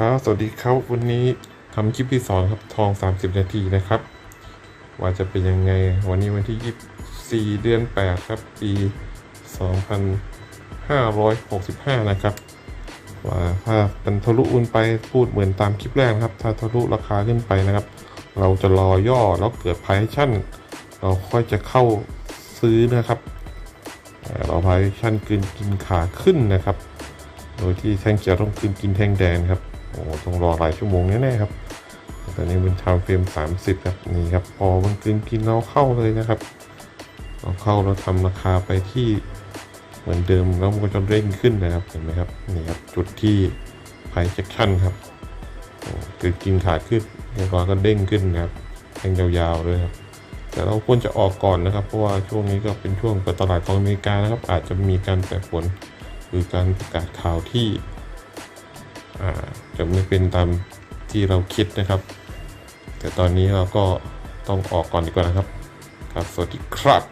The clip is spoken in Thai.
ครับ สวัสดีครับวันนี้ทำคลิปที่สองครับทอง 30 นาทีนะครับ ว่าจะเป็นยังไง วันนี้วันที่ 24 เดือน 8 ครับ ปี 2565 นะครับ ว่าถ้าเป็นทะลุอุนไปพูดเหมือนตามคลิปแรกนะครับ ถ้าทะลุราคาขึ้นไปนะครับ เราจะรอย่อแล้วเกิดไพชั่น เราค่อยจะเข้าซื้อนะครับเอ่อเราพายชั่นกินกินขาขึ้นนะครับ โดยที่แท่งเขียวต้องคืนกินแท่งแดงครับ โอ้ต้องรอหลายชั่วโมงแน่ๆครับตอนนี้เป็นทำเฟรม30 ครับนี่ครับพอมันคืนกินเราเข้าเลยนะครับเราเข้าเราทำราคาไปที่เหมือนเดิมแล้วมันก็จะเร่งขึ้นนะครับเห็นไหมครับนี่ครับจุดที่ไพเจ็คชั่นครับคือกินขาขึ้นเรียบร้อยก็เด้งขึ้นนะครับแทงยาวๆเลยครับแต่เราควรจะออกก่อนนะครับ เพราะว่าช่วงนี้ก็เป็นช่วงเปิดตลาดของอเมริกานะครับ อาจจะมีการแปรผลหรือการประกาศข่าวที่ จะไม่เป็นตามที่เราคิดนะครับ แต่ตอนนี้เราก็ต้องออกก่อนดีกว่านะครับ ครับ สวัสดีครับ